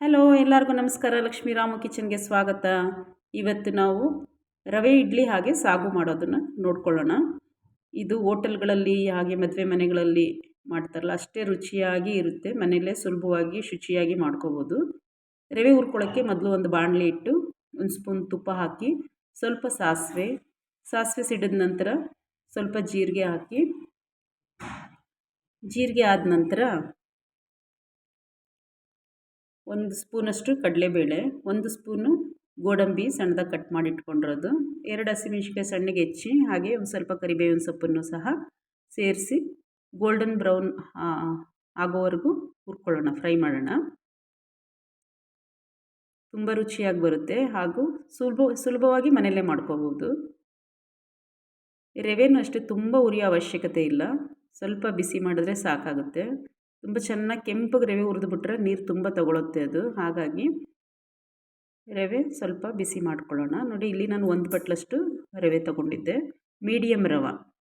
Hello, ಎಲ್ಲರಿಗೂ ನಮಸ್ಕಾರ. ಲಕ್ಷ್ಮೀರಾಮ ಕಿಚನ್ಗೆ ಸ್ವಾಗತ. ಇವತ್ತು ನಾವು ರವೆ ಇಡ್ಲಿ ಹಾಗೆ ಸಾಗು ಮಾಡೋದನ್ನು ನೋಡ್ಕೊಳ್ಳೋಣ. ಇದು ಹೋಟೆಲ್ಗಳಲ್ಲಿ, ಹಾಗೆ ಮದುವೆ ಮನೆಗಳಲ್ಲಿ ಮಾಡ್ತಾರಲ್ಲ, ಅಷ್ಟೇ ರುಚಿಯಾಗಿ ಇರುತ್ತೆ. ಮನೆಯಲ್ಲೇ ಸುಲಭವಾಗಿ, ಶುಚಿಯಾಗಿ ಮಾಡ್ಕೋಬೋದು. ರವೆ ಹುರ್ಕೊಳ್ಳೋಕ್ಕೆ ಮೊದಲು ಒಂದು ಬಾಣಲೆ ಇಟ್ಟು ಒಂದು ಸ್ಪೂನ್ ತುಪ್ಪ ಹಾಕಿ, ಸ್ವಲ್ಪ ಸಾಸಿವೆ ಸಾಸಿವೆ ಸಿಡಿದ ನಂತರ ಸ್ವಲ್ಪ ಜೀರಿಗೆ ಹಾಕಿ, ಜೀರಿಗೆ ಆದ ನಂತರ ಒಂದು ಸ್ಪೂನಷ್ಟು ಕಡಲೆಬೇಳೆ, ಒಂದು ಸ್ಪೂನು ಗೋಡಂಬಿ ಸಣ್ಣದಾಗಿ ಕಟ್ ಮಾಡಿ ಇಟ್ಕೊಂಡಿರೋದು ಎರಡು ಹಸಿಮೆಣ್ಸಿನ್ಕಾಯಿ ಸಣ್ಣಗೆ ಹೆಚ್ಚಿ, ಹಾಗೆ ಒಂದು ಸ್ವಲ್ಪ ಕರಿಬೇವಿನ ಸೊಪ್ಪನ್ನು ಸಹ ಸೇರಿಸಿ ಗೋಲ್ಡನ್ ಬ್ರೌನ್ ಆಗೋವರೆಗೂ ಹುರ್ಕೊಳ್ಳೋಣ, ಫ್ರೈ ಮಾಡೋಣ. ತುಂಬ ರುಚಿಯಾಗಿ ಬರುತ್ತೆ ಹಾಗೂ ಸುಲಭ, ಸುಲಭವಾಗಿ ಮನೆಯಲ್ಲೇ ಮಾಡ್ಕೋಬೋದು. ರವೆನೂ ಅಷ್ಟೇ, ತುಂಬ ಉರಿಯೋ ಅವಶ್ಯಕತೆ ಇಲ್ಲ. ಸ್ವಲ್ಪ ಬಿಸಿ ಮಾಡಿದ್ರೆ ಸಾಕಾಗುತ್ತೆ. ತುಂಬ ಚೆನ್ನಾಗಿ ಕೆಂಪಗೆ ರವೆ ಹುರಿದ್ಬಿಟ್ರೆ ನೀರು ತುಂಬ ತಗೊಳುತ್ತೆ ಅದು. ಹಾಗಾಗಿ ರವೆ ಸ್ವಲ್ಪ ಬಿಸಿ ಮಾಡ್ಕೊಳ್ಳೋಣ. ನೋಡಿ, ಇಲ್ಲಿ ನಾನು ಒಂದು ಪಟ್ಲಷ್ಟು ರವೆ ತಗೊಂಡಿದ್ದೆ. ಮೀಡಿಯಮ್ ರವೆ.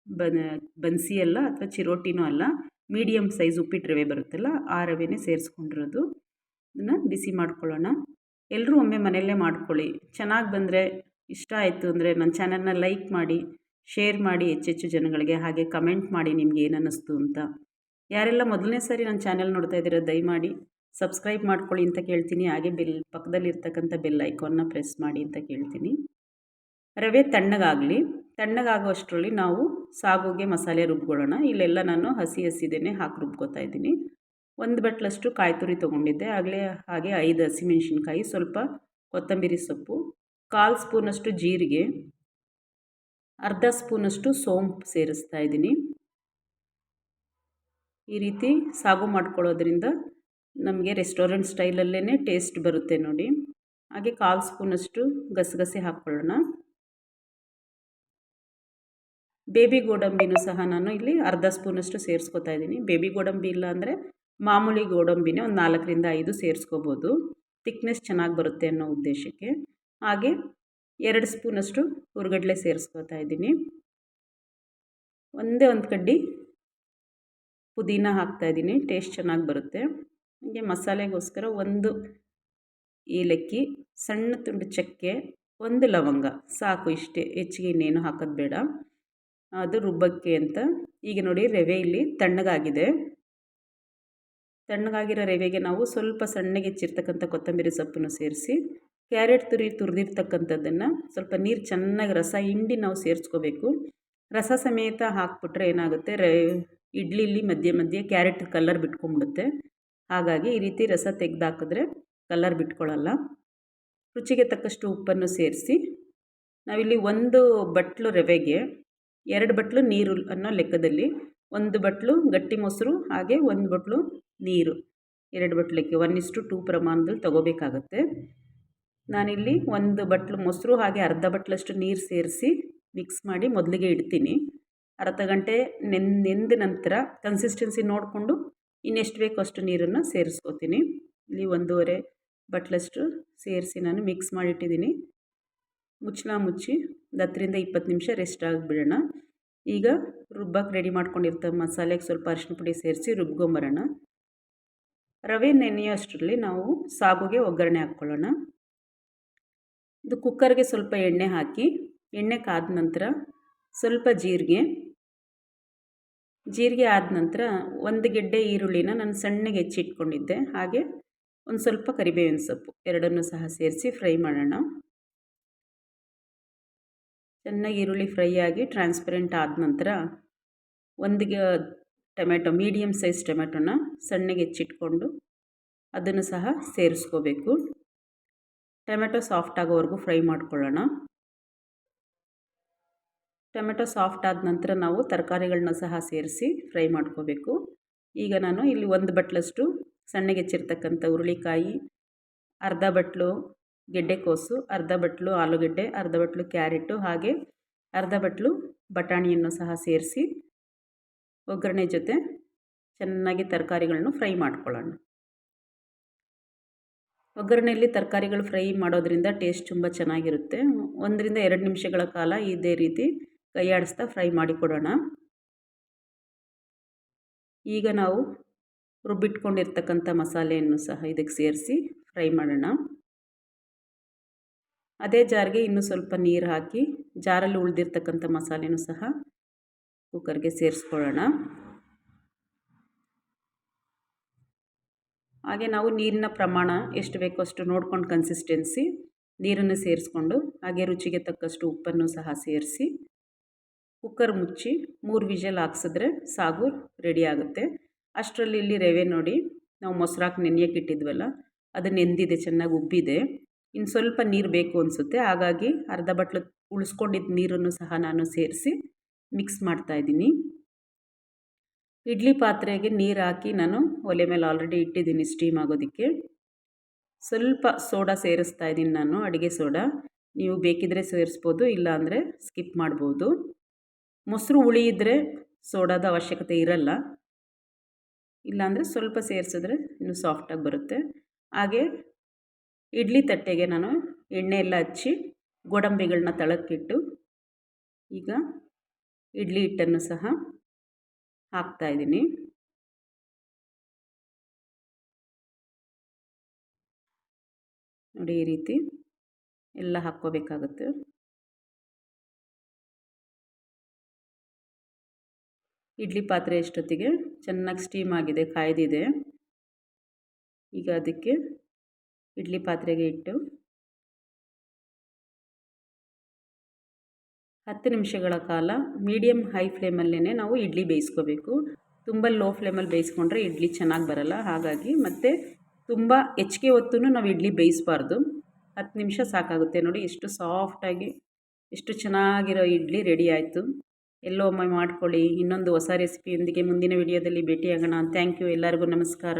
ಬನ್, ಬನ್ಸಿ ಅಲ್ಲ ಅಥವಾ ಚಿರೋಟಿನೂ ಅಲ್ಲ. ಮೀಡಿಯಮ್ ಸೈಜ್ ಉಪ್ಪಿಟ್ಟು ರವೆ ಬರುತ್ತಲ್ಲ, ಆ ರವೆನೇ ಸೇರಿಸ್ಕೊಂಡಿರೋದು. ಅದನ್ನು ಬಿಸಿ ಮಾಡ್ಕೊಳ್ಳೋಣ. ಎಲ್ಲರೂ ಒಮ್ಮೆ ಮನೆಯಲ್ಲೇ ಮಾಡ್ಕೊಳ್ಳಿ. ಚೆನ್ನಾಗಿ ಬಂದರೆ ಇಷ್ಟ ಆಯಿತು ಅಂದರೆ ನನ್ನ ಚಾನಲ್ನ ಲೈಕ್ ಮಾಡಿ, ಶೇರ್ ಮಾಡಿ ಹೆಚ್ಚೆಚ್ಚು ಜನಗಳಿಗೆ ಹಾಗೆ ಕಮೆಂಟ್ ಮಾಡಿ ನಿಮ್ಗೆ ಏನು ಅನ್ನಿಸ್ತು ಅಂತ. ಯಾರೆಲ್ಲ ಮೊದಲನೇ ಸಾರಿ ನನ್ನ ಚಾನೆಲ್ ನೋಡ್ತಾ ಇದ್ದೀರ ದಯಮಾಡಿ ಸಬ್ಸ್ಕ್ರೈಬ್ ಮಾಡ್ಕೊಳ್ಳಿ ಅಂತ ಕೇಳ್ತೀನಿ. ಹಾಗೆ ಬೆಲ್ ಪಕ್ಕದಲ್ಲಿರ್ತಕ್ಕಂಥ ಬೆಲ್ ಐಕಾನ್ನ ಪ್ರೆಸ್ ಮಾಡಿ ಅಂತ ಕೇಳ್ತೀನಿ. ರವೆ ತಣ್ಣಗಾಗಲಿ. ತಣ್ಣಗಾಗುವಷ್ಟರಲ್ಲಿ ನಾವು ಸಾಗುಗೆ ಮಸಾಲೆ ರುಬ್ಕೊಳ್ಳೋಣ. ಇಲ್ಲೆಲ್ಲ ನಾನು ಹಸಿ ಹಸಿದೇನೆ ಹಾಕಿ ರುಬ್ಕೋತಾ ಇದ್ದೀನಿ. ಒಂದು ಬಟ್ಲಷ್ಟು ಕಾಯಿ ತುರಿ ತೊಗೊಂಡಿದ್ದೆ. ಆಗಲೇ ಹಾಗೆ ಐದು ಹಸಿಮೆಣಸಿನ್ಕಾಯಿ ಸ್ವಲ್ಪ ಕೊತ್ತಂಬರಿ ಸೊಪ್ಪು, ಕಾಲು ಸ್ಪೂನಷ್ಟು ಜೀರಿಗೆ, ಅರ್ಧ ಸ್ಪೂನಷ್ಟು ಸೋಂಪು ಸೇರಿಸ್ತಾ ಇದ್ದೀನಿ. ಈ ರೀತಿ ಸಾಗು ಮಾಡ್ಕೊಳ್ಳೋದ್ರಿಂದ ನಮಗೆ ರೆಸ್ಟೋರೆಂಟ್ ಸ್ಟೈಲಲ್ಲೇ ಟೇಸ್ಟ್ ಬರುತ್ತೆ ನೋಡಿ. ಹಾಗೆ ಕಾಲು ಸ್ಪೂನಷ್ಟು ಗಸಗಸೆ ಹಾಕ್ಕೊಳ್ಳೋಣ. ಬೇಬಿ ಗೋಡಂಬಿನೂ ಸಹ ನಾನು ಇಲ್ಲಿ ಅರ್ಧ ಸ್ಪೂನಷ್ಟು ಸೇರಿಸ್ಕೊತಾ ಇದ್ದೀನಿ. ಬೇಬಿ ಗೋಡಂಬಿ ಇಲ್ಲ ಅಂದರೆ ಮಾಮೂಲಿ ಗೋಡಂಬಿನೇ ಒಂದು ನಾಲ್ಕರಿಂದ ಐದು ಸೇರಿಸ್ಕೋಬೋದು. ತಿಕ್ನೆಸ್ ಚೆನ್ನಾಗಿ ಬರುತ್ತೆ ಅನ್ನೋ ಉದ್ದೇಶಕ್ಕೆ. ಹಾಗೆ ಎರಡು ಸ್ಪೂನಷ್ಟು ಹುರ್ಗಡ್ಲೆ ಸೇರಿಸ್ಕೊತಾ ಇದ್ದೀನಿ. ಒಂದೇ ಒಂದು ಕಡ್ಡಿ ಪುದೀನ ಹಾಕ್ತಾಯಿದ್ದೀನಿ ಟೇಸ್ಟ್ ಚೆನ್ನಾಗಿ ಬರುತ್ತೆ. ಹಾಗೆ ಮಸಾಲೆಗೋಸ್ಕರ ಒಂದು ಏಲಕ್ಕಿ, ಸಣ್ಣ ತುಂಡು ಚಕ್ಕೆ, ಒಂದು ಲವಂಗ. ಸಾಕು ಇಷ್ಟೇ, ಹೆಚ್ಚಿಗೆ ಇನ್ನೇನು ಹಾಕೋದು ಬೇಡ. ಅದು ರುಬ್ಬಕ್ಕೆ ಅಂತ. ಈಗ ನೋಡಿ ರವೆ ಇಲ್ಲಿ ತಣ್ಣಗಾಗಿದೆ. ತಣ್ಣಗಾಗಿರೋ ರವೆಗೆ ನಾವು ಸ್ವಲ್ಪ ಸಣ್ಣಗೆ ಹೆಚ್ಚಿರ್ತಕ್ಕಂಥ ಕೊತ್ತಂಬರಿ ಸೊಪ್ಪನ್ನು ಸೇರಿಸಿ, ಕ್ಯಾರೆಟ್ ತುರಿ ತುರಿದಿರ್ತಕ್ಕಂಥದ್ದನ್ನು ಸ್ವಲ್ಪ ನೀರು ಚೆನ್ನಾಗಿ ರಸ ಹಿಂಡಿ ನಾವು ಸೇರಿಸ್ಕೋಬೇಕು. ರಸ ಸಮೇತ ಹಾಕ್ಬಿಟ್ರೆ ಏನಾಗುತ್ತೆ ರೇ ಇಡ್ಲಿಲಿ ಮಧ್ಯೆ ಮಧ್ಯೆ ಕ್ಯಾರೆಟ್ ಕಲ್ಲರ್ ಬಿಟ್ಕೊಂಡ್ಬಿಡುತ್ತೆ. ಹಾಗಾಗಿ ಈ ರೀತಿ ರಸ ತೆಗೆದಾಕಿದ್ರೆ ಕಲ್ಲರ್ ಬಿಟ್ಕೊಳ್ಳಲ್ಲ ರುಚಿಗೆ ತಕ್ಕಷ್ಟು ಉಪ್ಪನ್ನು ಸೇರಿಸಿ ನಾವಿಲ್ಲಿ ಒಂದು ಬಟ್ಲು ರವೆಗೆ ಎರಡು ಬಟ್ಲು ನೀರು ಅನ್ನೋ ಲೆಕ್ಕದಲ್ಲಿ ಒಂದು ಬಟ್ಲು ಗಟ್ಟಿ ಮೊಸರು ಹಾಗೆ ಒಂದು ಬಟ್ಲು ನೀರು. ಎರಡು ಬಟ್ಲಕ್ಕೆ ಒನ್ ಇಸ್ಟು ಟೂ ಪ್ರಮಾಣದಲ್ಲಿ ತಗೋಬೇಕಾಗತ್ತೆ. ನಾನಿಲ್ಲಿ ಒಂದು ಬಟ್ಲು ಮೊಸರು ಹಾಗೆ ಅರ್ಧ ಬಟ್ಲಷ್ಟು ನೀರು ಸೇರಿಸಿ ಮಿಕ್ಸ್ ಮಾಡಿ ಮೊದಲಿಗೆ ಇಡ್ತೀನಿ. ಅರ್ಧ ಗಂಟೆ ನೆನ್, ನೆಂದ ನಂತರ ಕನ್ಸಿಸ್ಟೆನ್ಸಿ ನೋಡಿಕೊಂಡು ಇನ್ನೆಷ್ಟು ಬೇಕೋ ಅಷ್ಟು ನೀರನ್ನು ಸೇರಿಸ್ಕೋತೀನಿ. ಇಲ್ಲಿ ಒಂದೂವರೆ ಬಟ್ಲಷ್ಟು ಸೇರಿಸಿ ನಾನು ಮಿಕ್ಸ್ ಮಾಡಿಟ್ಟಿದ್ದೀನಿ. ಮುಚ್ಚಳ ಮುಚ್ಚಿ ಒಂದು ಹತ್ತರಿಂದ ಇಪ್ಪತ್ತು ನಿಮಿಷ ರೆಸ್ಟ್ ಆಗಿಬಿಡೋಣ. ಈಗ ರುಬ್ಬಕ್ಕೆ ರೆಡಿ ಮಾಡ್ಕೊಂಡಿರ್ತ ಮಸಾಲೆಗೆ ಸ್ವಲ್ಪ ಅರಿಶಿನ ಪುಡಿ ಸೇರಿಸಿ ರುಬ್ಕೊಂಬರೋಣ. ರವೆ ನೆನೆಯೋ ಅಷ್ಟರಲ್ಲಿ ನಾವು ಸಾಗುಗೆ ಒಗ್ಗರಣೆ ಹಾಕ್ಕೊಳ್ಳೋಣ. ಇದು ಕುಕ್ಕರ್ಗೆ ಸ್ವಲ್ಪ ಎಣ್ಣೆ ಹಾಕಿ, ಎಣ್ಣೆ ಕಾದ ನಂತರ ಸ್ವಲ್ಪ ಜೀರಿಗೆ ಜೀರಿಗೆ ಆದ ನಂತರ ಒಂದು ಗೆಡ್ಡೆ ಈರುಳ್ಳಿನ ನಾನು ಸಣ್ಣಗೆ ಹೆಚ್ಚಿಟ್ಕೊಂಡಿದ್ದೆ. ಹಾಗೆ ಒಂದು ಸ್ವಲ್ಪ ಕರಿಬೇವಿನ ಸೊಪ್ಪು ಎರಡನ್ನೂ ಸಹ ಸೇರಿಸಿ ಫ್ರೈ ಮಾಡೋಣ. ಚೆನ್ನಾಗಿ ಈರುಳ್ಳಿ ಫ್ರೈ ಆಗಿ ಟ್ರಾನ್ಸ್ಪರೆಂಟ್ ಆದ ನಂತರ ಒಂದು ಟೊಮೆಟೊ ಮೀಡಿಯಮ್ ಸೈಜ್ ಟೊಮೆಟೊನ ಸಣ್ಣಗೆ ಹೆಚ್ಚಿಟ್ಕೊಂಡು ಅದನ್ನು ಸಹ ಸೇರಿಸ್ಕೋಬೇಕು. ಟೊಮೆಟೊ ಸಾಫ್ಟ್ ಆಗೋವರೆಗೂ ಫ್ರೈ ಮಾಡ್ಕೊಳ್ಳೋಣ. ಟೊಮೆಟೊ ಸಾಫ್ಟ್ ಆದ ನಂತರ ನಾವು ತರಕಾರಿಗಳನ್ನ ಸಹ ಸೇರಿಸಿ ಫ್ರೈ ಮಾಡ್ಕೋಬೇಕು. ಈಗ ನಾನು ಇಲ್ಲಿ ಒಂದು ಬಟ್ಲಷ್ಟು ಸಣ್ಣಗೆ ಹೆಚ್ಚಿರ್ತಕ್ಕಂಥ ಹುರುಳಿಕಾಯಿ, ಅರ್ಧ ಬಟ್ಲು ಗೆಡ್ಡೆಕೋಸು, ಅರ್ಧ ಬಟ್ಲು ಆಲೂಗೆಡ್ಡೆ, ಅರ್ಧ ಬಟ್ಲು ಕ್ಯಾರೆಟು, ಹಾಗೆ ಅರ್ಧ ಬಟ್ಲು ಬಟಾಣಿಯನ್ನು ಸಹ ಸೇರಿಸಿ ಒಗ್ಗರಣೆ ಜೊತೆ ಚೆನ್ನಾಗಿ ತರಕಾರಿಗಳನ್ನು ಫ್ರೈ ಮಾಡ್ಕೊಳ್ಳೋಣ. ಒಗ್ಗರಣೆಯಲ್ಲಿ ತರಕಾರಿಗಳು ಫ್ರೈ ಮಾಡೋದ್ರಿಂದ ಟೇಸ್ಟ್ ತುಂಬ ಚೆನ್ನಾಗಿರುತ್ತೆ. ಒಂದರಿಂದ ಎರಡು ನಿಮಿಷಗಳ ಕಾಲ ಇದೇ ರೀತಿ ಕೈ ಆಡಿಸ್ತಾ ಫ್ರೈ ಮಾಡಿ ಕೊಡೋಣ. ಈಗ ನಾವು ರುಬ್ಬಿಟ್ಕೊಂಡಿರ್ತಕ್ಕಂಥ ಮಸಾಲೆಯನ್ನು ಸಹ ಇದಕ್ಕೆ ಸೇರಿಸಿ ಫ್ರೈ ಮಾಡೋಣ. ಅದೇ ಜಾರ್ಗೆ ಇನ್ನೂ ಸ್ವಲ್ಪ ನೀರು ಹಾಕಿ ಜಾರಲ್ಲಿ ಉಳಿದಿರ್ತಕ್ಕಂಥ ಮಸಾಲೆನೂ ಸಹ ಕುಕ್ಕರ್ಗೆ ಸೇರಿಸ್ಕೊಳ್ಳೋಣ. ಹಾಗೆ ನಾವು ನೀರಿನ ಪ್ರಮಾಣ ಎಷ್ಟು ಬೇಕೋ ಅಷ್ಟು ನೋಡ್ಕೊಂಡು ಕನ್ಸಿಸ್ಟೆನ್ಸಿ ನೀರನ್ನು ಸೇರಿಸ್ಕೊಂಡು ಹಾಗೆ ರುಚಿಗೆ ತಕ್ಕಷ್ಟು ಉಪ್ಪನ್ನು ಸಹ ಸೇರಿಸಿ ಕುಕ್ಕರ್ ಮುಚ್ಚಿ ಮೂರು ವಿಷಲ್ ಹಾಕ್ಸಿದ್ರೆ ಸಾಗು ರೆಡಿ ಆಗುತ್ತೆ. ಅಷ್ಟರಲ್ಲಿ ಇಲ್ಲಿ ರವೆ ನೋಡಿ, ನಾವು ಮೊಸರಾಕ್ ನೆನೆಯಕ್ಕೆ ಇಟ್ಟಿದ್ವಲ್ಲ ಅದು ನೆಂದಿದೆ, ಚೆನ್ನಾಗಿ ಉಬ್ಬಿದೆ. ಇನ್ನು ಸ್ವಲ್ಪ ನೀರು ಬೇಕು ಅನಿಸುತ್ತೆ, ಹಾಗಾಗಿ ಅರ್ಧ ಬಟ್ಲು ಉಳಿಸ್ಕೊಂಡಿದ್ದ ನೀರನ್ನು ಸಹ ನಾನು ಸೇರಿಸಿ ಮಿಕ್ಸ್ ಮಾಡ್ತಾ ಇದ್ದೀನಿ. ಇಡ್ಲಿ ಪಾತ್ರೆಗೆ ನೀರು ಹಾಕಿ ನಾನು ಒಲೆ ಮೇಲೆ ಆಲ್ರೆಡಿ ಇಟ್ಟಿದ್ದೀನಿ ಸ್ಟೀಮ್ ಆಗೋದಕ್ಕೆ. ಸ್ವಲ್ಪ ಸೋಡಾ ಸೇರಿಸ್ತಾ ಇದ್ದೀನಿ ನಾನು, ಅಡುಗೆ ಸೋಡಾ. ನೀವು ಬೇಕಿದ್ರೆ ಸೇರಿಸ್ಬೋದು, ಇಲ್ಲಾಂದರೆ ಸ್ಕಿಪ್ ಮಾಡ್ಬೋದು. ಮೊಸರು ಹುಳಿ ಇದ್ದರೆ ಸೋಡಾದ ಅವಶ್ಯಕತೆ ಇರಲ್ಲ. ಇಲ್ಲಾಂದರೆ ಸ್ವಲ್ಪ ಸೇರಿಸಿದ್ರೆ ಇನ್ನೂ ಸಾಫ್ಟಾಗಿ ಬರುತ್ತೆ. ಹಾಗೆ ಇಡ್ಲಿ ತಟ್ಟೆಗೆ ನಾನು ಎಣ್ಣೆ ಎಲ್ಲ ಹಚ್ಚಿ ಗೋಡಂಬಿಗಳನ್ನ ತಳಕ್ಕಿಟ್ಟು ಈಗ ಇಡ್ಲಿ ಹಿಟ್ಟನ್ನು ಸಹ ಹಾಕ್ತಾಯಿದ್ದೀನಿ ನೋಡಿ ಈ ರೀತಿ ಎಲ್ಲ ಹಾಕ್ಕೋಬೇಕಾಗುತ್ತೆ. ಇಡ್ಲಿ ಪಾತ್ರೆ ಎಷ್ಟೊತ್ತಿಗೆ? ಚೆನ್ನಾಗಿ ಸ್ಟೀಮ್ ಆಗಿದೆ, ಕಾಯ್ದಿದೆ. ಈಗ ಅದಕ್ಕೆ ಇಡ್ಲಿ ಪಾತ್ರೆಗೆ ಇಟ್ಟು ಹತ್ತು ನಿಮಿಷಗಳ ಕಾಲ ಮೀಡಿಯಮ್ ಹೈ ಫ್ಲೇಮಲ್ಲೇ ನಾವು ಇಡ್ಲಿ ಬೇಯಿಸ್ಕೋಬೇಕು. ತುಂಬ ಲೋ ಫ್ಲೇಮಲ್ಲಿ ಬೇಯಿಸ್ಕೊಂಡ್ರೆ ಇಡ್ಲಿ ಚೆನ್ನಾಗಿ ಬರಲ್ಲ. ಹಾಗಾಗಿ ಮತ್ತು ತುಂಬ ಹೆಚ್ಚಿಗೆ ಹೊತ್ತು ನಾವು ಇಡ್ಲಿ ಬೇಯಿಸಬಾರ್ದು. ಹತ್ತು ನಿಮಿಷ ಸಾಕಾಗುತ್ತೆ ನೋಡಿ. ಎಷ್ಟು ಸಾಫ್ಟಾಗಿ ಎಷ್ಟು ಚೆನ್ನಾಗಿರೋ ಇಡ್ಲಿ ರೆಡಿ ಆಯಿತು. ಎಲ್ಲೋ ಒಮ್ಮೆ ಮಾಡ್ಕೊಳ್ಳಿ. ಇನ್ನೊಂದು ಹೊಸ ರೆಸಿಪಿಯೊಂದಿಗೆ ಮುಂದಿನ ವಿಡಿಯೋದಲ್ಲಿ ಭೇಟಿಯಾಗೋಣ. ಥ್ಯಾಂಕ್ ಯು ಎಲ್ಲರಿಗೂ ನಮಸ್ಕಾರ.